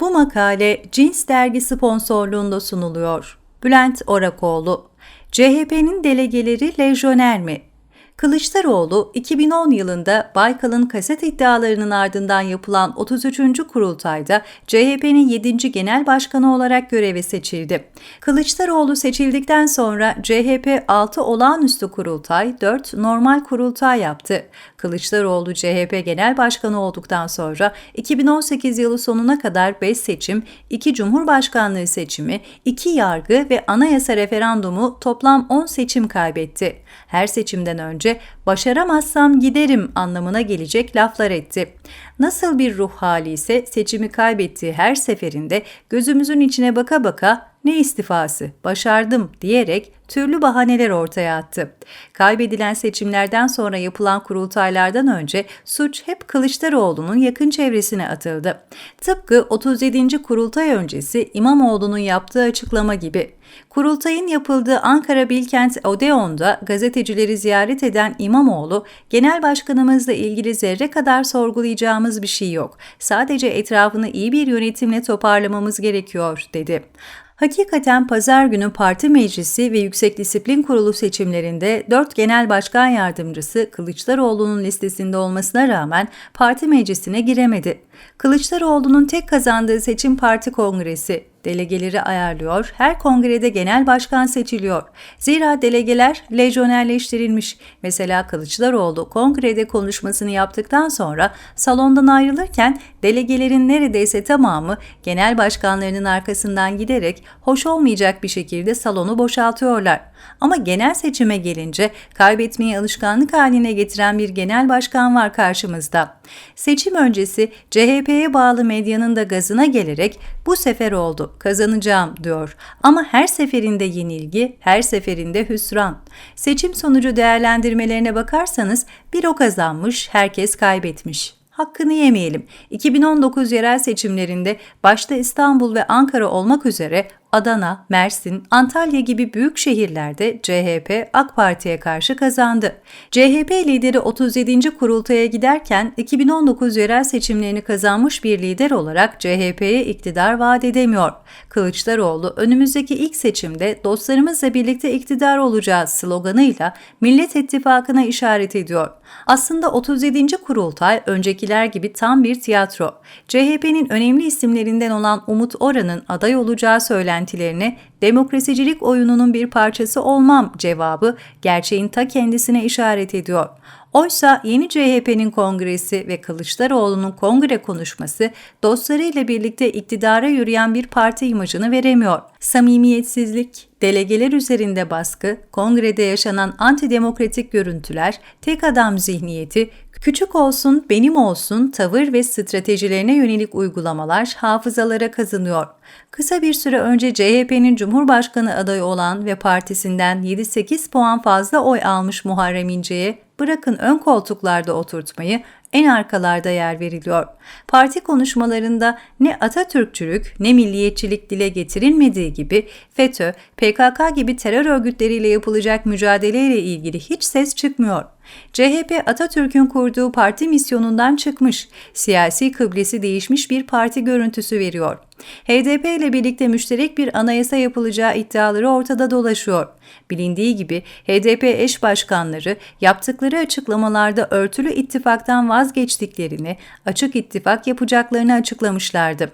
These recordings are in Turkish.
Bu makale Cins Dergi sponsorluğunda sunuluyor. Bülent Orakoğlu CHP'nin delegeleri lejyoner mi? Kılıçdaroğlu 2010 yılında Baykal'ın kaset iddialarının ardından yapılan 33. kurultayda CHP'nin 7. genel başkanı olarak göreve seçildi. Kılıçdaroğlu seçildikten sonra CHP 6 olağanüstü kurultay, 4 normal kurultay yaptı. Kılıçdaroğlu CHP genel başkanı olduktan sonra 2018 yılı sonuna kadar 5 seçim, 2 cumhurbaşkanlığı seçimi, 2 yargı ve anayasa referandumu toplam 10 seçim kaybetti. Her seçimden önce başaramazsam giderim anlamına gelecek laflar etti. Nasıl bir ruh hali ise seçimi kaybettiği her seferinde gözümüzün içine baka baka ne istifası, başardım diyerek türlü bahaneler ortaya attı. Kaybedilen seçimlerden sonra yapılan kurultaylardan önce suç hep Kılıçdaroğlu'nun yakın çevresine atıldı. Tıpkı 37. kurultay öncesi İmamoğlu'nun yaptığı açıklama gibi. Kurultayın yapıldığı Ankara Bilkent Odeon'da gazetecileri ziyaret eden İmamoğlu, genel başkanımızla ilgili zerre kadar sorgulayacağımız bir şey yok. Sadece etrafını iyi bir yönetimle toparlamamız gerekiyor, dedi. Hakikaten pazar günü parti meclisi ve Yüksek Disiplin Kurulu seçimlerinde 4 genel başkan yardımcısı Kılıçdaroğlu'nun listesinde olmasına rağmen parti meclisine giremedi. Kılıçdaroğlu'nun tek kazandığı seçim parti kongresi delegeleri ayarlıyor, her kongrede genel başkan seçiliyor. Zira delegeler lejyonerleştirilmiş. Mesela Kılıçdaroğlu kongrede konuşmasını yaptıktan sonra salondan ayrılırken delegelerin neredeyse tamamı genel başkanlarının arkasından giderek hoş olmayacak bir şekilde salonu boşaltıyorlar. Ama genel seçime gelince kaybetmeyi alışkanlık haline getiren bir genel başkan var karşımızda. Seçim öncesi CHP'ye bağlı medyanın da gazına gelerek bu sefer oldu, kazanacağım diyor. Ama her seferinde yenilgi, her seferinde hüsran. Seçim sonucu değerlendirmelerine bakarsanız bir o kazanmış, herkes kaybetmiş hakkını yemeyelim. 2019 yerel seçimlerinde başta İstanbul ve Ankara olmak üzere Adana, Mersin, Antalya gibi büyük şehirlerde CHP AK Parti'ye karşı kazandı. CHP lideri 37. kurultaya giderken 2019 yerel seçimlerini kazanmış bir lider olarak CHP'ye iktidar vaat edemiyor. Kılıçdaroğlu önümüzdeki ilk seçimde dostlarımızla birlikte iktidar olacağız sloganıyla Millet İttifakı'na işaret ediyor. Aslında 37. kurultay öncekiler gibi tam bir tiyatro. CHP'nin önemli isimlerinden olan Umut Oran'ın aday olacağı söylenti beklentilerine demokrasicilik oyununun bir parçası olmam cevabı gerçeğin ta kendisine işaret ediyor. Oysa yeni CHP'nin kongresi ve Kılıçdaroğlu'nun kongre konuşması dostlarıyla birlikte iktidara yürüyen bir parti imajını veremiyor. Samimiyetsizlik, delegeler üzerinde baskı, kongrede yaşanan antidemokratik görüntüler, tek adam zihniyeti, Küçük olsun, benim olsun tavır ve stratejilerine yönelik uygulamalar hafızalara kazınıyor. Kısa bir süre önce CHP'nin Cumhurbaşkanı adayı olan ve partisinden 7-8 puan fazla oy almış Muharrem İnce'ye bırakın ön koltuklarda oturtmayı en arkalarda yer veriliyor. Parti konuşmalarında ne Atatürkçülük ne milliyetçilik dile getirilmediği gibi FETÖ, PKK gibi terör örgütleriyle yapılacak mücadeleyle ilgili hiç ses çıkmıyor. CHP Atatürk'ün kurduğu parti misyonundan çıkmış, siyasi kıblesi değişmiş bir parti görüntüsü veriyor. HDP ile birlikte müşterek bir anayasa yapılacağı iddiaları ortada dolaşıyor. Bilindiği gibi HDP eş başkanları yaptıkları açıklamalarda örtülü ittifaktan vazgeçtiklerini, açık ittifak yapacaklarını açıklamışlardı.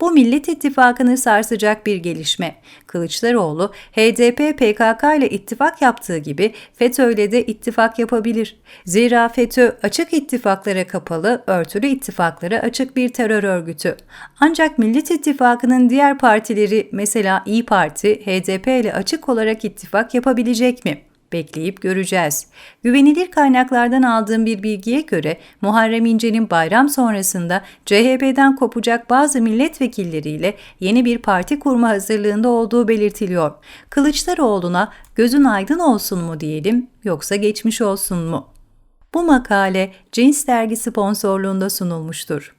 Bu Millet İttifakı'nı sarsacak bir gelişme. Kılıçdaroğlu, HDP PKK ile ittifak yaptığı gibi FETÖ ile de ittifak yapabilir. Zira FETÖ açık ittifaklara kapalı, örtülü ittifaklara açık bir terör örgütü. Ancak Millet İttifakı'nın diğer partileri mesela İyi Parti, HDP ile açık olarak ittifak yapabilecek mi? Bekleyip göreceğiz. Güvenilir kaynaklardan aldığım bir bilgiye göre Muharrem İnce'nin bayram sonrasında CHP'den kopacak bazı milletvekilleriyle yeni bir parti kurma hazırlığında olduğu belirtiliyor. Kılıçdaroğlu'na gözün aydın olsun mu diyelim yoksa geçmiş olsun mu? Bu makale Cins dergi sponsorluğunda sunulmuştur.